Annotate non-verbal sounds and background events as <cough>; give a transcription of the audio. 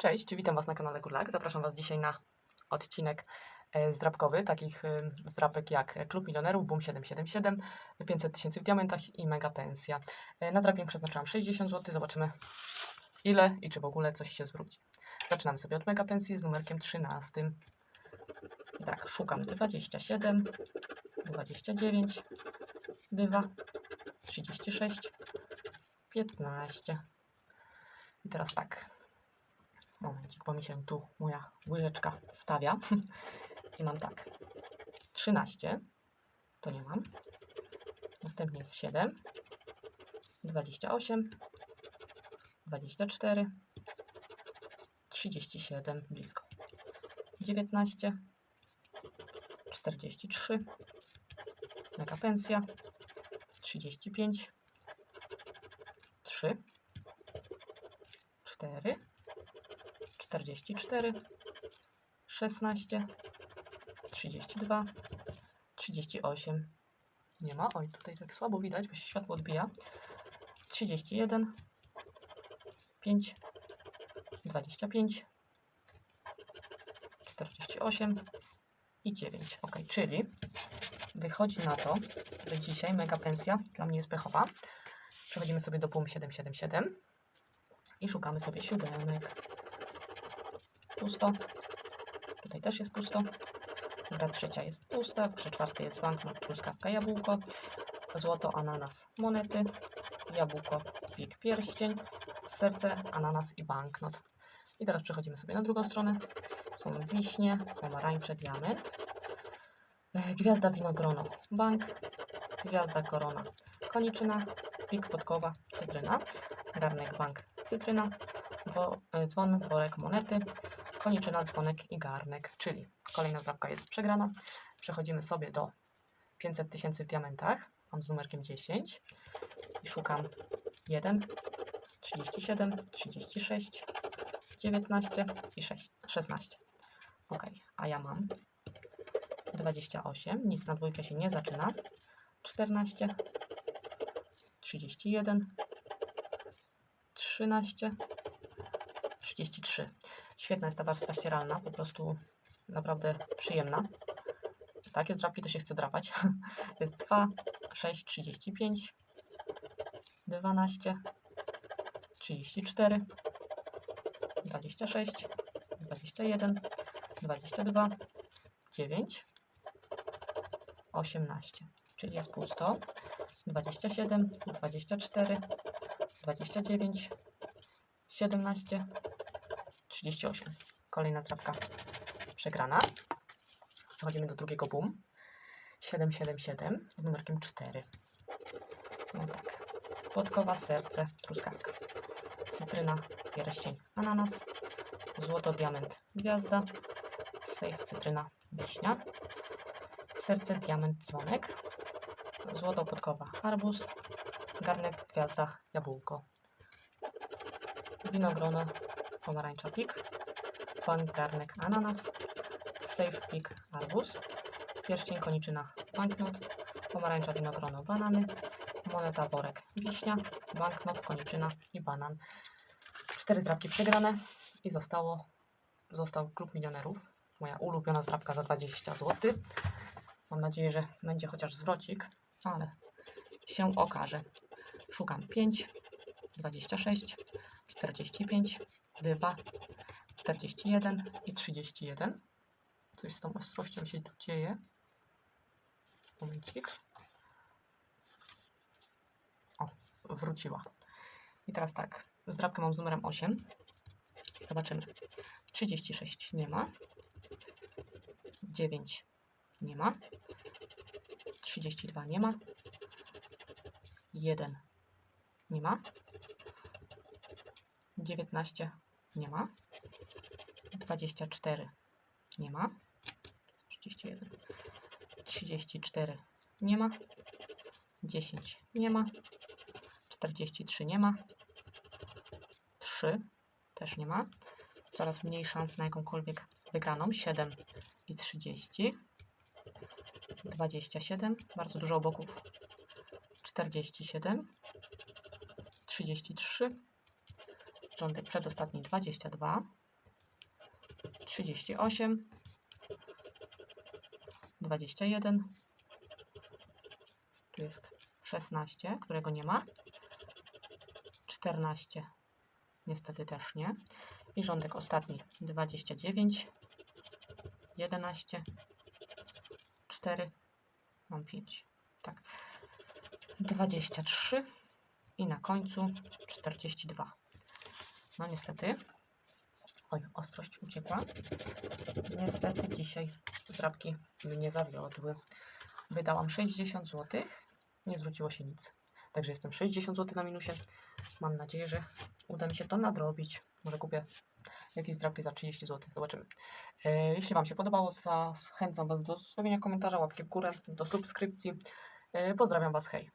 Cześć, witam Was na kanale Gurlak. Zapraszam Was dzisiaj na odcinek e, zdrabkowy, takich e, zdrabek jak Klub Milionerów, Boom 777, 500 tysięcy w diamentach i Mega Pensja. E, Na drabie przeznaczyłam 60 zł, zobaczymy ile i czy w ogóle coś się zwróci. Zaczynamy sobie od Mega Pensji z numerkiem 13. I tak, szukam 27, 29, 2, 36, 15. I teraz tak, Momencik, bo mi się tu moja łyżeczka stawia. <laughs> I mam tak. 13. To nie mam. Następnie jest 7. 28. 24. 37. Blisko. 19. 43. Mega pensja. 35. 3. 4. 44, 16, 32, 38. Nie ma. Oj, tutaj tak słabo widać, bo się światło odbija. 31, 5, 25, 48 i 9. Ok, czyli wychodzi na to, że dzisiaj mega pensja dla mnie jest pechowa. Przechodzimy sobie do PUM 777 i szukamy sobie siódemek pusto. Tutaj też jest pusto. Gra trzecia jest pusta. Grze czwartej jest banknot, truskawka, jabłko. Złoto, ananas, monety. Jabłko, pik, pierścień. Serce, ananas i banknot. I teraz przechodzimy sobie na drugą stronę. Są wiśnie, pomarańcze, diament. E, Gwiazda, winogrono, bank. Gwiazda, korona, koniczyna. Pik, podkowa, cytryna. Garnek, bank, cytryna. Wo, e, dzwon, worek, monety koniczyna, dzwonek i garnek, czyli kolejna drabka jest przegrana. Przechodzimy sobie do 500 tysięcy w diamentach. Mam z numerkiem 10 i szukam 1, 37, 36, 19 i 6, 16. Ok, a ja mam 28, nic na dwójkę się nie zaczyna. 14, 31, 13, 33. Świetna jest ta warstwa ścieralna, po prostu naprawdę przyjemna. Takie zdrapki to się chce drapać. <laughs> Jest 2, 6, 35, 12, 34, 26, 21, 22, 9, 18. Czyli jest pusto. 27, 24, 29, 17, 38. Kolejna trapka przegrana. Przechodzimy do drugiego boom. 777 z numerkiem 4. No tak. Podkowa, serce, truskawka. Cytryna, pierścień, ananas. Złoto, diament, gwiazda. Sejf, cytryna, wiśnia. Serce, diament, dzwonek. Złoto, podkowa, arbuz. Garnek, gwiazda, jabłko. Winogrono, pomarańcza pik, bank garnek ananas, safe pik arbuz, pierścień koniczyna banknot, pomarańcza winogrono banany, moneta worek wiśnia, banknot koniczyna i banan. Cztery zdrabki przegrane i zostało, został klub milionerów. Moja ulubiona zdrabka za 20 zł. Mam nadzieję, że będzie chociaż zwrocik, ale się okaże. Szukam 5, 26, 45, 2, 41 i 31. Coś z tą ostrością się tu dzieje. Momencik. O, wróciła. I teraz tak, zdrabkę mam z numerem 8. Zobaczymy. 36 nie ma. 9 nie ma. 32 nie ma. 1 nie ma. 19 nie ma. 24 nie ma. 31. 34 nie ma. 10 nie ma. 43 nie ma. 3 też nie ma. Coraz mniej szans na jakąkolwiek wygraną. 7 i 30. 27. Bardzo dużo oboków. 47. 33. Rządek przedostatni 22. 38, 21, tu jest 16, którego nie ma, 14, niestety też nie, i rządek ostatni 29, 11, 4, mam 5, tak, 23 i na końcu 42. No niestety, oj, ostrość uciekła. Niestety dzisiaj drapki mnie zawiodły. Wydałam 60 zł, nie zwróciło się nic. Także jestem 60 zł na minusie. Mam nadzieję, że uda mi się to nadrobić. Może kupię jakieś drapki za 30 zł. Zobaczymy. E, Jeśli Wam się podobało, zachęcam Was do zostawienia komentarza, łapki w górę, do subskrypcji. E, Pozdrawiam Was, hej.